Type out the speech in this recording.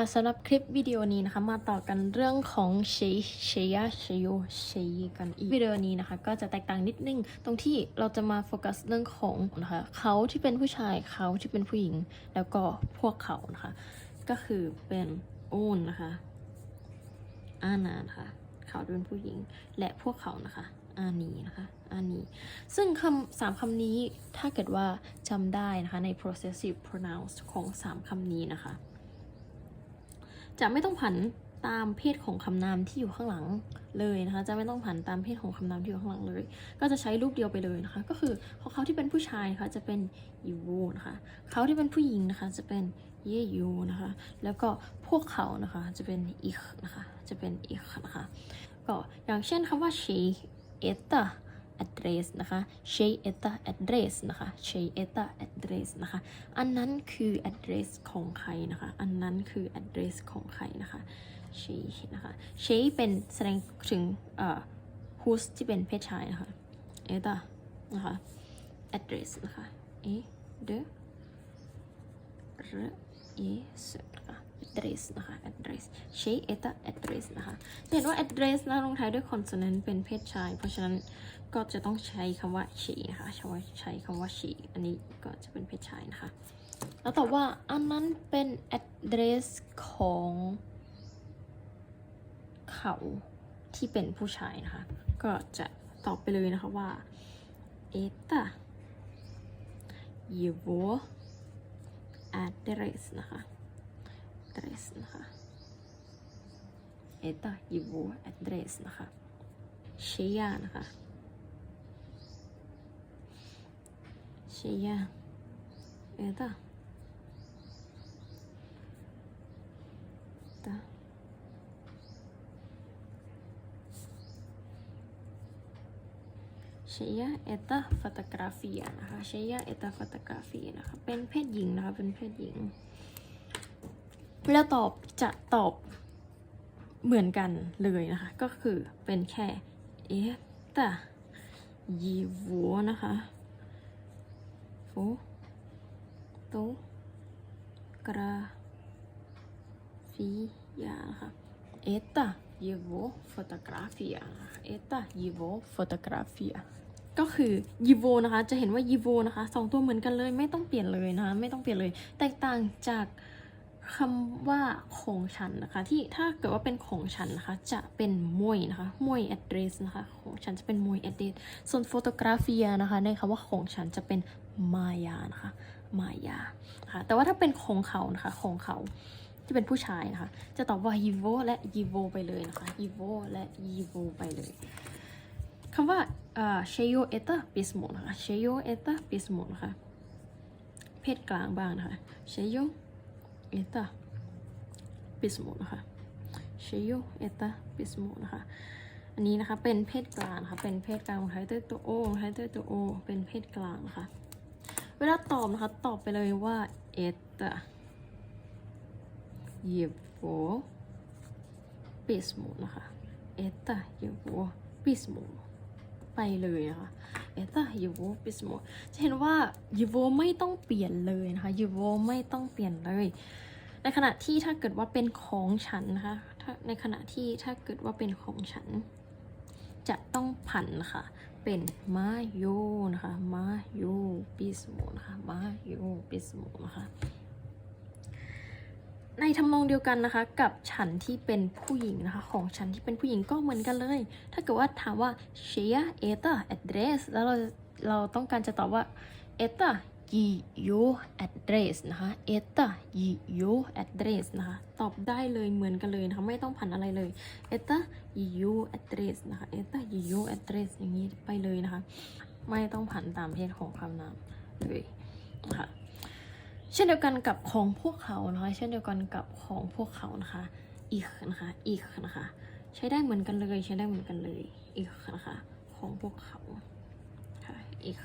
ค่ะสำหรับคลิปวิดีโอนี้นะคะ มาต่อกันเรื่องของเชยเชยะเชโยเชยกันอีกวิดีโอนี้นะคะ ก็จะแตกต่างนิดนึง ตรงที่เราจะมาโฟกัสเรื่องของนะคะเขาที่เป็นผู้ชายเขาที่เป็นผู้หญิง แล้วก็พวกเขานะคะ ก็คือเป็นโอนนะคะอานานะคะเขาเป็นผู้หญิง และพวกเขานะคะอานีนะคะอานีซึ่งคำสามคำนี้ถ้าเกิดว่าจำได้นะคะใน possessive pronouns ของสามคำนี้นะคะ จะไม่ต้องผันตามเพศของคำนามที่อยู่ข้างหลังเลยนะคะ จะไม่ต้องผันตามเพศของคำนามที่อยู่ข้างหลังเลย ก็จะใช้รูปเดียวไปเลยนะคะ ก็คือของเขาที่เป็นผู้ชายนะคะจะเป็นยูวนะคะเขาที่เป็นผู้หญิงนะคะจะเป็นเยยูนะคะ แล้วก็พวกเขานะคะจะเป็นอีกนะคะ จะเป็นอีกนะคะ ก็อย่างเช่นคำว่า she etta address นะคะ she e t a address นะคะ she e t a address นะคะ อันนั้นคือ address ของใครนะคะ อันนั้นคือ address ของใครนะคะ she นะคะ she เป็นแสดงถึงเอ่อ whose ที่เป็นเพศชายนะคะ Eta นะคะ address นะคะ a d r e s นะคะ address นะคะ address she etta address นะคะจะเห็นว่า address นะลงท้ายด้วย consonant เป็นเพศชาย เพราะฉะนั้นก็จะต้องใช้คำว่า she นะคะใช้ว่าใช้คำว่า she อันนี้ก็จะเป็นเพศชายนะคะ แล้วตอบว่าอันนั้นเป็น address ของเขาที่เป็นผู้ชายนะคะ ก็จะตอบไปเลยนะคะว่า etta его address นะคะ address นะคะ etta его address นะคะ cheia นะคะ cheia etta etta Shea eta fotografia นะคะ Shea eta fotografia นะคะ เป็นเพศหญิงนะคะ เป็นเพศหญิง เวลาตอบจะตอบเหมือนกันเลยนะคะ ก็คือเป็นแค่เอตายีวัวนะคะโฟโตกราฟียาค่ะเอตายีวัวฟอตกราฟิยาเอตายีวัวฟอตกราฟิยาก็คือยีโวนะคะ จะเห็นว่ายีโวนะคะสองตัวเหมือนกันเลย ไม่ต้องเปลี่ยนเลยนะคะ ไม่ต้องเปลี่ยนเลย แตกต่างจาก คำว่าของฉันนะคะ ที่ถ้าเกิดว่าเป็นของฉันนะคะ จะเป็นมวยนะคะมวย address นะคะของฉันจะเป็นมวย address ส่วน photografia นะคะในคำว่าของฉันจะเป็นมายานะคะมายาค่ะแต่ว่าถ้าเป็นของเขานะคะของเขาที่เป็นผู้ชายนะคะ จะตอบว่า yivo และ yivo ไปเลยนะคะ yivo และ yivo ไปเลยคำว่าเอ่อ sheyo eta pismo นะคะ sheyo eta pismo นะคะเพศกลางบ้างนะคะ sheyo eta pismo นะคะเชโยเอตาปิสโมนะคะ อันนี้นะคะเป็นเพศกลางค่ะ เป็นเพศกลางไทเตอร์ตัวโอไทเตอร์ตัวโอ เป็นเพศกลางนะคะ เวลาตอบนะคะ ตอบไปเลยว่าเอตาเยโวปิสโมนะคะ เอตาเยโวปิสโมไปเลยนะคะ это его письмо จะเห็นว่า его ไม่ต้องเปลี่ยนเลยนะคะ его ไม่ต้องเปลี่ยนเลย ในขณะที่ถ้าเกิดว่าเป็นของฉันนะคะถ้าในขณะที่ถ้าเกิดว่าเป็นของฉัน จะต้องผันค่ะ เป็นมาโยนะคะมาโยปิสโมนะคะมาโยปิสโมนะคะ ในทำนองเดียวกันนะคะ กับฉันที่เป็นผู้หญิงนะคะ ของฉันที่เป็นผู้หญิงก็เหมือนกันเลย ถ้าเกิดว่าถามว่า share eta address แล้วเราเราต้องการจะตอบว่า eta yo address นะคะ eta yo address นะคะ ตอบได้เลยเหมือนกันเลยนะคะ ไม่ต้องผันอะไรเลย eta yo address นะคะ eta yo address อย่างนี้ไปเลยนะคะ ไม่ต้องผันตามเพศของคำนามเลยนะคะ เช่นเดียวกันกับของพวกเขานะคะเช่นเดียวกันกับของพวกเขานะคะอีกนะคะอีกนะคะใช้ได้เหมือนกันเลยใช้ได้เหมือนกันเลยอีกนะคะของพวกเขาค่ะอีก